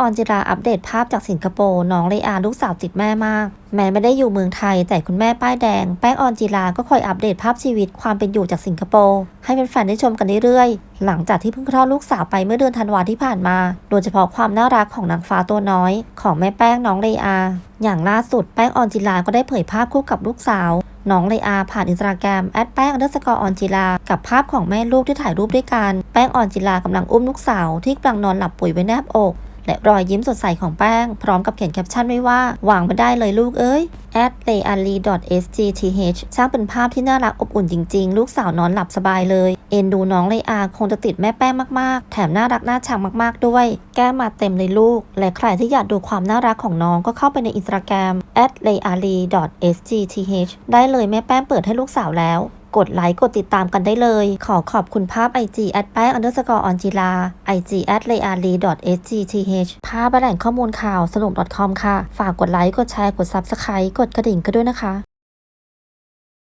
ออนจิราอัปเดตภาพจากสิงคโปร์น้องเลอาลูกสาวติดแม่มาก แม้ไม่ได้อยู่เมืองไทย แต่คุณแม่ป้ายแดง แป้งออนจิราก็คอยอัปเดตภาพชีวิตความเป็นอยู่จากสิงคโปร์ให้แฟนๆได้ชมกันเรื่อยๆ หลังจากที่เพิ่งคลอดลูกสาวไปเมื่อเดือนธันวาที่ผ่านมา โดยเฉพาะความน่ารักของนางฟ้าตัวน้อย ของแม่แป้งน้องเลอา อย่างล่าสุดแป้งออนจิราก็ได้เผยภาพคู่กับลูกสาวน้องเลอาผ่านอินสตาแกรมแอดแป้งอันเดอร์สกอร์ออนจิลากับภาพของแม่ลูกที่ถ่ายรูปด้วยกัน แป้งออนจิลากำลังอุ้มลูกสาวที่กำลังนอนหลับปุ๋ยไว้แนบอก และรอยยิ้มสดใสของแป้ง พร้อมกับเขียนแคปชั่นไว้ว่า หวางม่ได้เลยลูกเอ้ย at l e a l i sgth ช่างเป็นภาพที่น่ารักอบอุ่นจริง ๆ ลูกสาวนอนหลับสบายเลย เอ็นดูน้องเลอาคงจะติดแม่แป้งมากๆ แถมน่ารักน่าชังมากๆด้วย แก้มมาเต็มเลยลูก และใครที่อยากดูความน่ารักของน้องก็เข้าไปในอินสตาแกรม at l e a l i sgth ได้เลยแม่แป้งเปิดให้ลูกสาวแล้ว กดไลค์ กดติดตามกันได้เลย ขอขอบคุณภาพ IG แอดแป้ง underscore on จิลา IG at l e a l i sgth ภาพและแหล่งข้อมูลข่าวสนุก .com ค่ะ ฝากกดไลค์ กดแชร์ กดซับสไครต์กดกระดิ่งกันด้วยนะคะ